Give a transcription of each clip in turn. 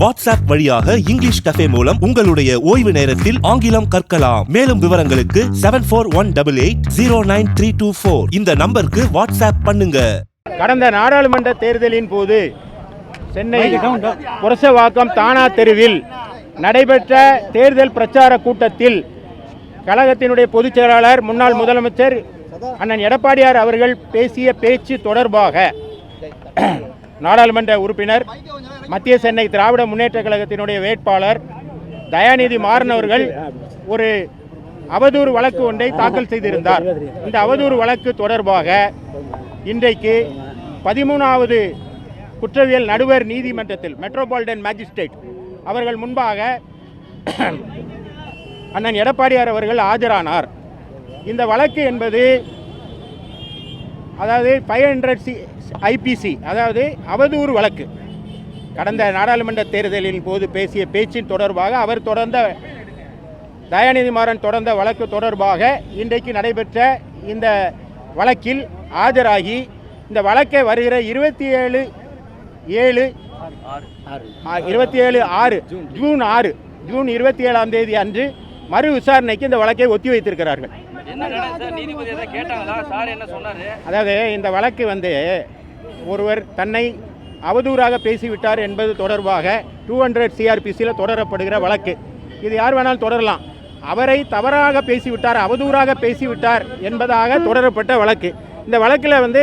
WhatsApp வழியாக English cafe மூலம் உங்களுடைய ஓய்வு நேரத்தில் ஆங்கிலம் கற்கலாம். மேலும் விவரங்களுக்கு seven four one double eight zero nine three two four இந்த நம்பருக்கு வாட்ஸ்அப் பண்ணுங்க. கடந்த நாடாளுமன்ற தேர்தலின் போது சென்னை புரசவாக்கம் தானா தெருவில் நடைபெற்ற தேர்தல் பிரச்சார கூட்டத்தில் கழகத்தினுடைய பொதுச் செயலாளர் முன்னாள் முதலமைச்சர் அண்ணன் எடப்பாடியார் அவர்கள் பேசிய பேச்சு தொடர்பாக நாடாளுமன்ற உறுப்பினர் மத்திய சென்னை திராவிட முன்னேற்ற கழகத்தினுடைய வேட்பாளர் தயாநிதி மாறன் அவர்கள் ஒரு அவதூறு வழக்கு ஒன்றை தாக்கல் செய்திருந்தார். இந்த அவதூறு வழக்கு தொடர்பாக இன்றைக்கு பதிமூணாவது குற்றவியல் நடுவர் நீதிமன்றத்தில் மெட்ரோபாலிட்டன் மேஜிஸ்ட்ரேட் அவர்கள் முன்பாக அண்ணன் எடப்பாடியார் அவர்கள் ஆஜரானார். இந்த வழக்கு என்பது அதாவது ஃபைவ் ஹண்ட்ரட் சி ஐபிசி அதாவது அவதூறு வழக்கு. கடந்த நாடாளுமன்ற தேர்தலின் போது பேசிய பேச்சின் தொடர்பாக அவர் தொடர்ந்த தயாநிதி மாறன் தொடர்ந்த வழக்கு தொடர்பாக இன்றைக்கு நடைபெற்ற இந்த வழக்கில் ஆஜராகி இந்த வழக்கை வருகிற இருபத்தி ஏழு ஏழு இருபத்தி ஏழு ஆறு ஜூன் ஆறு ஜூன் இருபத்தி ஏழாம் தேதி அன்று மறு விசாரணைக்கு இந்த வழக்கை ஒத்தி வைத்திருக்கிறார்கள். அதாவது இந்த வழக்கு வந்து ஒருவர் தன்னை அவதூறாக பேசிவிட்டார் என்பது தொடர்பாக டூ ஹண்ட்ரட் சிஆர்பிசியில் தொடரப்படுகிற வழக்கு. இது யார் வேணாலும் தொடரலாம். அவரை தவறாக பேசிவிட்டார் அவதூறாக பேசிவிட்டார் என்பதாக தொடரப்பட்ட வழக்கு. இந்த வழக்கில் வந்து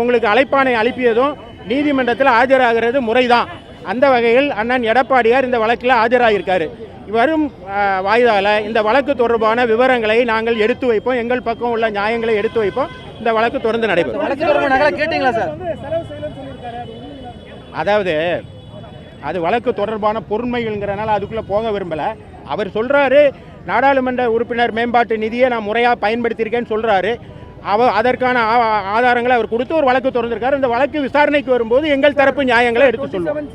உங்களுக்கு அழைப்பானை அனுப்பியதும் நீதிமன்றத்தில் ஆஜராகிறது முறைதான். அந்த வகையில் அண்ணன் எடப்பாடியார் இந்த வழக்கில் ஆஜராகியிருக்காரு வரும் வாய்தால இந்த வழக்கு தொடர்பான விவரங்களை நாங்கள் எடுத்து வைப்போம். எங்கள் பக்கம் உள்ள நியாயங்களை எடுத்து வைப்போம். இந்த வழக்கு தொடர்ந்து நடைபெறும். அதாவது அது வழக்கு தொடர்பான பொறுமைகள்ங்கிறனால அதுக்குள்ளே போக விரும்பலை. அவர் சொல்கிறாரு நாடாளுமன்ற உறுப்பினர் மேம்பாட்டு நிதியை நான் முறையாக பயன்படுத்தியிருக்கேன்னு சொல்கிறாரு அவ அதற்கான ஆ- ஆதாரங்களை அவர் கொடுத்து ஒரு வழக்கு தொடர்ந்திருக்காரு. இந்த வழக்கு விசாரணைக்கு வரும்போது எங்கள் தரப்பு நியாயங்களை எடுத்து சொல்லுவோம்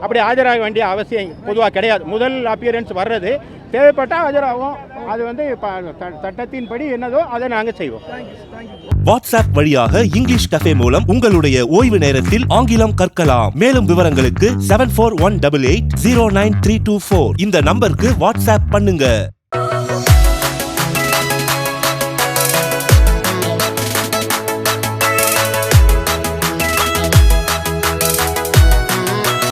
அப்படி ஆஜராக வேண்டிய அவசியம் பொதுவாக கிடையாது. முதல் அப்பியரன்ஸ் வர்றது. தேவைப்பட்டால் ஆஜராகும். அது வந்து இப்ப ச- சட்டத்தின்படி என்னதோ அதை நாங்கள் செய்வோம். வாட்ஸ்அப் வழியாக இங்கிலீஷ் கஃபே மூலம் உங்களுடைய ஓய்வு நேரத்தில் ஆங்கிலம் கற்கலாம். மேலும் விவரங்களுக்கு seven four one double eight zero nine three two four இந்த நம்பருக்கு வாட்ஸ்அப் பண்ணுங்க.